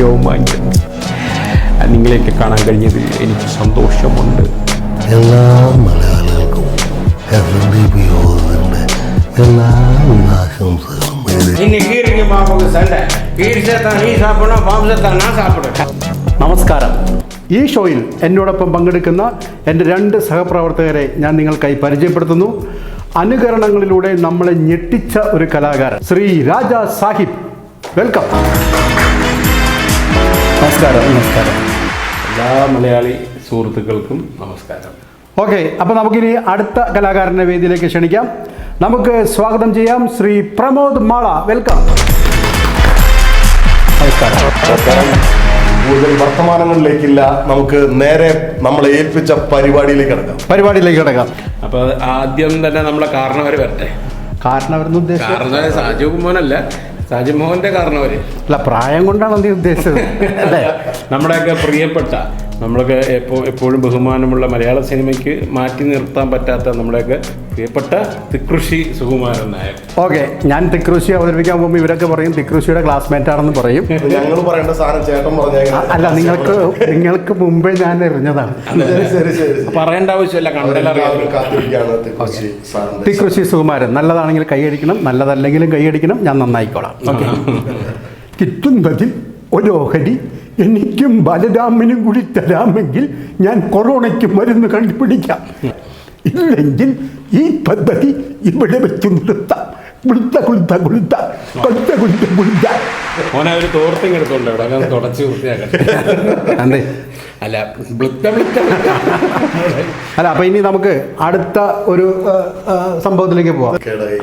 രോമാഞ്ചം നിങ്ങളെയൊക്കെ കാണാൻ കഴിഞ്ഞത് എനിക്ക് സന്തോഷമുണ്ട്. എല്ലാ മലയാളികൾക്കും എല്ലാ നമസ്കാരം. ഈ ഷോയിൽ എന്നോടൊപ്പം പങ്കെടുക്കുന്ന എന്റെ രണ്ട് സഹപ്രവർത്തകരെ ഞാൻ നിങ്ങൾക്കായി പരിചയപ്പെടുത്തുന്നു. അനുകരണങ്ങളിലൂടെ നമ്മളെ ഞെട്ടിച്ച ഒരു കലാകാരൻ. ശ്രീ രാജ സാഹിബ്. വെൽക്കം. നമസ്കാരം നമസ്കാരം. എല്ലാ മലയാളി സുഹൃത്തുക്കൾക്കും നമസ്കാരം. ഓക്കെ അപ്പോൾ നമുക്കിനി അടുത്ത കലാകാരന്റെ വേദിയിലേക്ക് ക്ഷണിക്കാം. നമുക്ക് സ്വാഗതം ചെയ്യാം ശ്രീ പ്രമോദ് മാള. വെൽക്കം. നമസ്കാരം. കൂടുതൽ വർത്തമാനങ്ങളിലേക്കില്ല. നമുക്ക് നേരെ നമ്മളെ ഏൽപ്പിച്ച പരിപാടിയിലേക്ക് കിടക്കാം. പരിപാടിയിലേക്ക് കിടക്കാം. അപ്പൊ ആദ്യം തന്നെ നമ്മളെ കാരണവര് വരട്ടെ. കാരണവരെന്ന് ഉദ്ദേശിച്ചത്? കാരണവര് സാജു മോഹനല്ല സാജു മോഹന്റെ കാരണവര്. അല്ല പ്രായം കൊണ്ടാണ് നീ ഉദ്ദേശിച്ചത്? അല്ലേ? നമ്മുടെയൊക്കെ പ്രിയപ്പെട്ട നമ്മളൊക്കെ എപ്പോ എപ്പോഴും ബഹുമാനമുള്ള മലയാള സിനിമയ്ക്ക് മാറ്റി നിർത്താൻ പറ്റാത്ത നമ്മുടെയൊക്കെ പ്രിയപ്പെട്ട തിക്കൃഷി സുകുമാരൻ നായർ. ഓക്കെ ഞാൻ തിക്കൃഷി അവതരിപ്പിക്കാൻ പോകുമ്പോൾ ഇവരൊക്കെ പറയും തിക്കൃഷിയുടെ ക്ലാസ്മേറ്റ് ആണെന്ന് പറയും. ഞങ്ങൾ പറയേണ്ട സാധനം ചേട്ടൻ അല്ല നിങ്ങൾക്ക് നിങ്ങൾക്ക് മുമ്പേ ഞാൻ എറിഞ്ഞതാണ്. പറയേണ്ട ആവശ്യമില്ല തിക്കുറിശി സാറിന്റെ. സുകുമാരൻ നല്ലതാണെങ്കിൽ കൈയടിക്കണം നല്ലതല്ലെങ്കിലും കൈയടിക്കണം ഞാൻ നന്നായിക്കോളാം. ഓക്കെ. കിട്ടുന്നതിൽ ഒരോഹരി എനിക്കും ബലരാമനും കൂടി തരാമെങ്കിൽ ഞാൻ കൊറോണയ്ക്ക് മരുന്ന് കണ്ടുപിടിക്കാം. ഇല്ലെങ്കിൽ ഈ പദ്ധതി ഇവിടെ വെച്ച് നിർത്താം. കുളുത്ത കുളുത്ത കുളുത്ത. കൊളുത്ത കുളുത്ത കുളുത്ത. മോനെ ഒരു തോർത്തിങ് എടുത്തോണ്ട് അവിടെ അങ്ങനെ തുടച്ച് വൃത്തിയാക്കട്ടെ. അതെ. അല്ല ബ്ലിത്ത ബ്ലിത്ത അല്ല അപ്പൊ ഇനി നമുക്ക് അടുത്ത ഒരു സംഭവത്തിലേക്ക് പോവാം.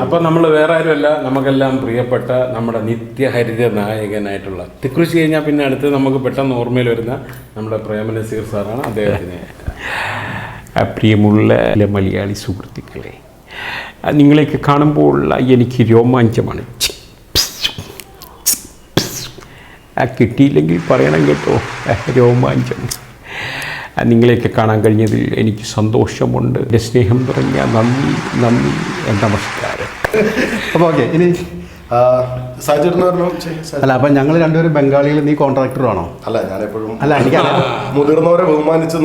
അപ്പൊ നമ്മൾ വേറെ ആരുമല്ല നമുക്കെല്ലാം പ്രിയപ്പെട്ട നമ്മുടെ നിത്യഹരിത നായകനായിട്ടുള്ള തിക്കൃഷി കഴിഞ്ഞാൽ പിന്നെ അടുത്ത് നമുക്ക് പെട്ടെന്ന് ഓർമ്മയിൽ വരുന്ന നമ്മുടെ പ്രേമനസീർ സാറാണ് അദ്ദേഹത്തിന്. പ്രിയമുള്ള മലയാളി സുഹൃത്തുക്കളെ നിങ്ങളെയൊക്കെ കാണുമ്പോൾ എനിക്ക് രോമാഞ്ചമാണ്. കിട്ടിയില്ലെങ്കിൽ പറയണം കേട്ടോ. രോമാഞ്ചം. നിങ്ങളെയൊക്കെ കാണാൻ കഴിഞ്ഞതിൽ എനിക്ക് സന്തോഷമുണ്ട്. എന്റെ സ്നേഹം തുടങ്ങിയ നന്ദി നന്ദി നമസ്കാരം. അപ്പോൾ ഓക്കെ ഇനി അല്ല അപ്പൊ ഞങ്ങൾ രണ്ടുപേരും ബംഗാളിയിൽ നീ കോൺട്രാക്ടറാണോ അല്ല ഞാൻ എപ്പോഴും അല്ല എനിക്ക് മുതിർന്നവരെ ബഹുമാനിച്ച്.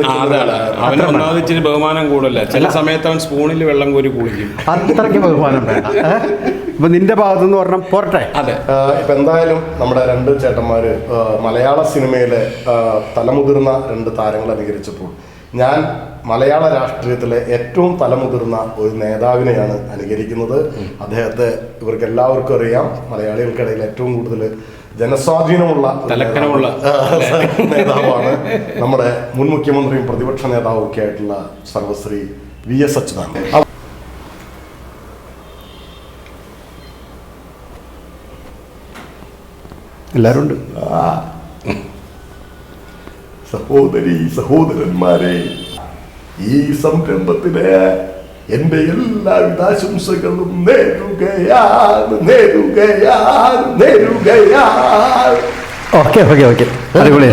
അവന് ഒന്നാമത് ബഹുമാനം കൂടല്ല ചില സമയത്ത് അവൻ സ്പൂണിൽ വെള്ളം കോരി കുളിക്കും. അത്രയ്ക്ക് ബഹുമാനം വേണ്ട. ഇപ്പൊ നിന്റെ ഭാഗത്തുനിന്ന് പറഞ്ഞ പോരട്ടെ. അതെ. ഇപ്പൊ എന്തായാലും നമ്മുടെ രണ്ട് ചേട്ടന്മാര് മലയാള സിനിമയിലെ തലമുതിർന്ന രണ്ട് താരങ്ങൾ അനുകരിച്ചപ്പോൾ ഞാൻ മലയാള രാഷ്ട്രീയത്തിലെ ഏറ്റവും തലമുതിർന്ന ഒരു നേതാവിനെയാണ് അനുകരിക്കുന്നത്. അദ്ദേഹത്തെ ഇവർക്ക് എല്ലാവർക്കും അറിയാം. മലയാളികൾക്കിടയിൽ ഏറ്റവും കൂടുതൽ ജനസ്വാധീനമുള്ള തലക്കനമുള്ള. നേതാവാണ് നമ്മുടെ മുൻ മുഖ്യമന്ത്രിയും പ്രതിപക്ഷ നേതാവും ഒക്കെ ആയിട്ടുള്ള സർവശ്രീ വി എസ് അച്യുതാനന്ദൻ. എല്ലാവരും ഉണ്ട് സഹോദരി സഹോദരന്മാരെ ഈ സംരംഭത്തിന് എന്റെ എല്ലാവിധ ആശംസകളും നേരുകയാണ് നേരുകയാണ് നേരുകയാണ് ഓക്കെ ഓക്കെ ഓക്കെ അടിപൊളി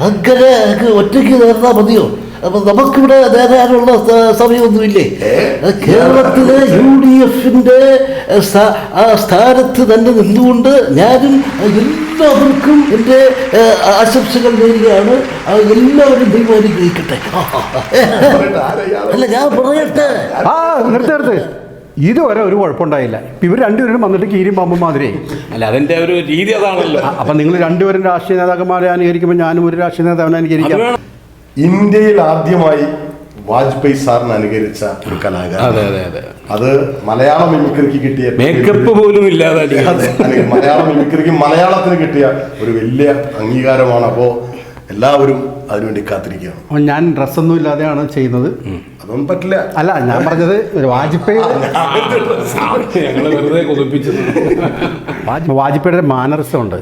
അങ്ങനെ ഒറ്റയ്ക്ക് നേർന്നാ മതിയോ അപ്പൊ നമുക്കിവിടെ നേരാനുള്ള സ- സമയമൊന്നുമില്ലേ? കേരളത്തിലെ യു ഡി എഫിന്റെ ആ സ്ഥാനത്ത് തന്നെ നിന്നുകൊണ്ട് ഞാനും എല്ലാവർക്കും എന്റെ ഏഹ്, ആശംസകൾ നേരുകയാണ്. എല്ലാവരും ദൈവം അനുഗ്രഹിക്കട്ടെ അല്ല ഞാൻ പറയട്ടെ. ആ നിർത്ത് നിർത്ത്. ഇതുവരെ ഒരു കുഴപ്പമുണ്ടായില്ല. ഇപ്പൊ ഇവർ രണ്ടുപേരും വന്നിട്ട് കീരി പാമ്പും മാതിരി അല്ല അതിന്റെ ഒരു രീതി അതാണല്ലോ. അപ്പൊ നിങ്ങൾ രണ്ടുപേരും രാഷ്ട്രീയ നേതാക്കന്മാരെ അനുകരിക്കുമ്പോൾ ഞാനും ഒരു രാഷ്ട്രീയ നേതാവിനെ അനുകരിക്കാം. ഇന്ത്യയിൽ ആദ്യമായി വാജ്പേയി സാറിന് അനുകരിച്ച ഒരു കലാകാരൻ. അതെ അതെ അത്. മലയാള മിമിക്രിക്ക് കിട്ടിയ മേക്കപ്പ് പോലും ഇല്ലാതെ മലയാള മിമിക്രിക്ക് മലയാളത്തിന് കിട്ടിയ ഒരു വലിയ അംഗീകാരമാണ്. അപ്പോൾ എല്ലാവരും അതിനുവേണ്ടി കാത്തിരിക്കുകയാണ്. ഞാൻ ഡ്രസ്സൊന്നും ഇല്ലാതെയാണ് ചെയ്യുന്നത്. അതൊന്നും പറ്റില്ല. അല്ല ഞാൻ പറഞ്ഞത് വാജ്പേയി വാജ്പേയിയുടെ മാനറിസം ഉണ്ട്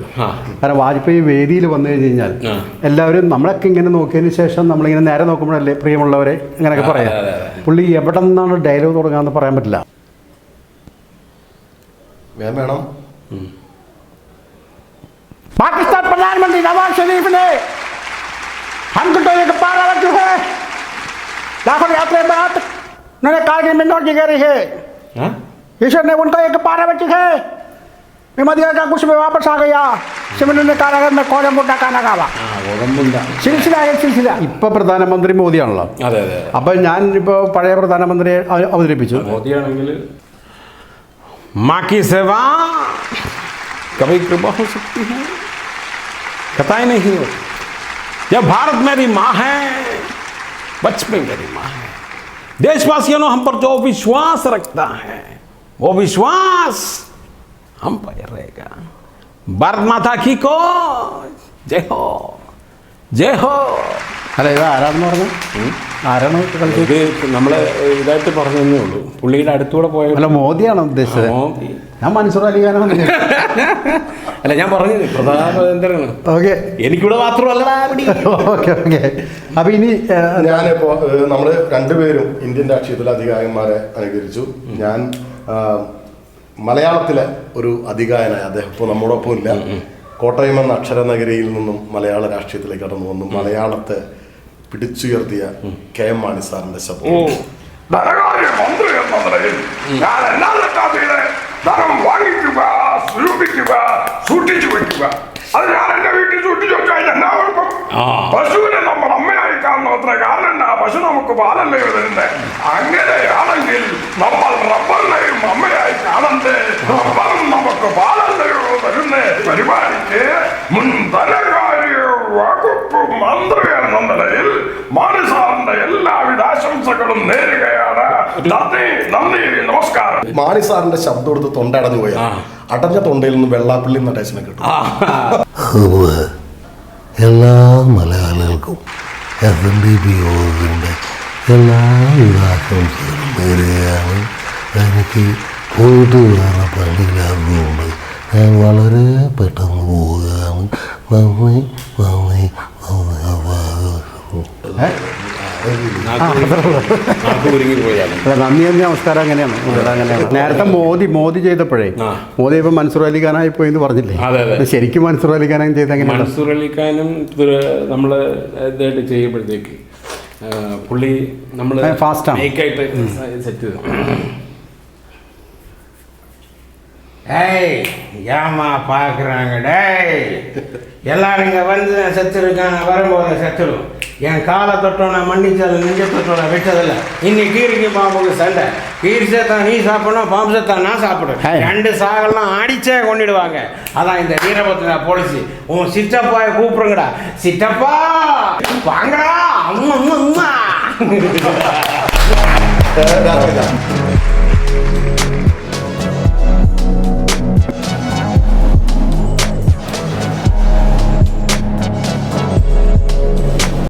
കാരണം വാജ്പേയി വേദിയിൽ വന്നു കഴിഞ്ഞ് കഴിഞ്ഞാൽ എല്ലാവരും നമ്മളൊക്കെ ഇങ്ങനെ നോക്കിയതിന് ശേഷം നമ്മളിങ്ങനെ നേരെ നോക്കുമ്പോഴല്ലേ പ്രിയമുള്ളവരെ ഇങ്ങനെയൊക്കെ പറയാം. പുള്ളി എവിടെ നിന്നാണ് ഡയലോഗ് എന്ന് പറയാൻ പറ്റില്ല. വേണം. പാകിസ്ഥാൻ പ്രധാനമന്ത്രി നവാസ് ഷെരീഫിനെ हमको तो एक पारा रखी है लाखों यात्री बात उन्होंने कारगिल में नौकरी करी है ആ? ईश्वर ने उनका एक पारा बच्ची है मैं मदिरा का कुछ में वापस आ गया सिमरन ने कहा अगर मैं कोलम मुड्डा खाना खावा ആ ഗോതമ്പുണ്ട സിൽസില है സിൽസില ഇപ്പൊ പ്രധാനമന്ത്രി മോദിയാണല്ലോ അതെ അതെ അപ്പൊ ഞാൻ ഇപ്പൊ പഴയ പ്രധാനമന്ത്രിയെ അവ- അവതരിപ്പിച്ചു മോദിയാണെങ്കിൽ माँ की सेवा कभी कृपा हो जब भारत मेरी माँ है बचपन मेरी माँ है। देशवासियों ने हम पर जो विश्वास रखता है वो विश्वास हम पर रहेगा। भारत माता की को जय हो जय हो। अरे वाह आराधना ആരാണ് കളിച്ചത് ഇത് നമ്മൾ ഇതായിട്ട് പറഞ്ഞതേ ഉള്ളൂ. പുള്ളിയുടെ അടുത്തൂടെ പോയ അല്ല മോദിയാണോ ഉദ്ദേശിച്ചത്. മോദി ഞാൻ മൻസൂർ അലിഖാനാണ് അല്ല ഞാൻ പറഞ്ഞത് പ്രധാനമന്ത്രിയാണ് ഓക്കെ. എനിക്കിവിടെ മാത്രമല്ല ഓക്കെ ഓക്കെ. അപ്പൊ ഇനി ഞാനിപ്പോ നമ്മൾ രണ്ടുപേരും ഇന്ത്യൻ രാഷ്ട്രീയത്തിലെ അധികായന്മാരെ അനുകരിച്ചു ഞാൻ മലയാളത്തിലെ ഒരു അധികായനായ അദ്ദേഹം ഇപ്പോൾ നമ്മോടൊപ്പം ഇല്ല കോട്ടയം എന്ന അക്ഷരനഗരിയിൽ നിന്നും മലയാള രാഷ്ട്രീയത്തിലേക്ക് കടന്നു വന്നു. മലയാളത്തെ പിടിച്ചുയർത്തിയ കെ എം മാണി സാറിന്റെ ശബ്ദം. പശുവിനെ നമ്മൾ അമ്മയായി കാണുന്നത്ര കാരണം പശു നമുക്ക് പാലല്ലയോ തരുന്നത് അങ്ങനെയാണെങ്കിൽ നമ്മൾ റബ്ബറിനെയും അമ്മയായി കാണണ്ടേ? റബ്ബറും നമുക്ക് പാലല്ലയോ തരുന്നേ പരിപാടിക്ക് മുൻ നിലയിൽ മാണിസാറിന്റെ എല്ലാവിധ ആശംസകളും നേരുകയാണ്. നന്ദി നന്ദി നമസ്കാരം. മാണിസാറിന്റെ ശബ്ദം എടുത്ത് തൊണ്ട അടഞ്ഞു പോയ. അടഞ്ഞ തൊണ്ടയിൽ നിന്ന് വെള്ളാപ്പള്ളി നടേശനെ കിട്ടും. അതുപോലെ എല്ലാ മലയാളികൾക്കും എസ് എൻ ഡി പി യോഗത്തിന്റെ എല്ലാ വിധാശംസകളും നേരുകയാണ് എനിക്ക് പോയിട്ട് വേറെ പള്ളിയിലാകുന്നുണ്ട് ഞാൻ വളരെ പെട്ടെന്ന് പോവുകയാണ്. നന്ദി നന്ദി. അല്ല നന്ദി നന്ദി നമസ്കാരം അങ്ങനെയാണ് ഇവിടെ അങ്ങനെയാണ് നേരത്തെ മോദി മോദി ചെയ്തപ്പോഴേ. മോദി ഇപ്പൊ മൻസൂർ അലിഖാനായി പോയി എന്ന് പറഞ്ഞില്ലേ. ശരിക്കും മൻസൂർ അലിഖാനും ചെയ്ത എങ്ങനെയാണ് മൻസൂർ അലിഖാനും നമ്മൾ ഇതായിട്ട് ചെയ്യുമ്പോഴത്തേക്ക് പുള്ളി നമ്മൾ ഫാസ്റ്റ് fast ആണ്. സെറ്റ് ചെയ്തു ஏய் ஏமா பார்க்குறாங்க? டேய் எல்லாரும் இங்கே வந்து நான் செத்துருக்கேன் நான் வரும்போது செத்துடும் என் காலை தொட்டோன்னா மண்டிச்சதில் நெஞ்ச தொட்டோன்னா வெட்டதில்ல. இன்னைக்கு கீரிக்கு பாம்புக்கு சண்டை. கீர் சேர்த்தா நீ சாப்பிடணும் பாம்பு சேர்த்தா நான் சாப்பிடுவேன் ரெண்டு சாகலாம் அடித்தே கொண்டுடுவாங்க அதான் இந்த வீரபத்திரா போலீஸ். உன் சித்தப்பாயை கூப்பிடுங்கடா. சித்தப்பா வாங்கடா. அம்மா அம்மா அம்மா.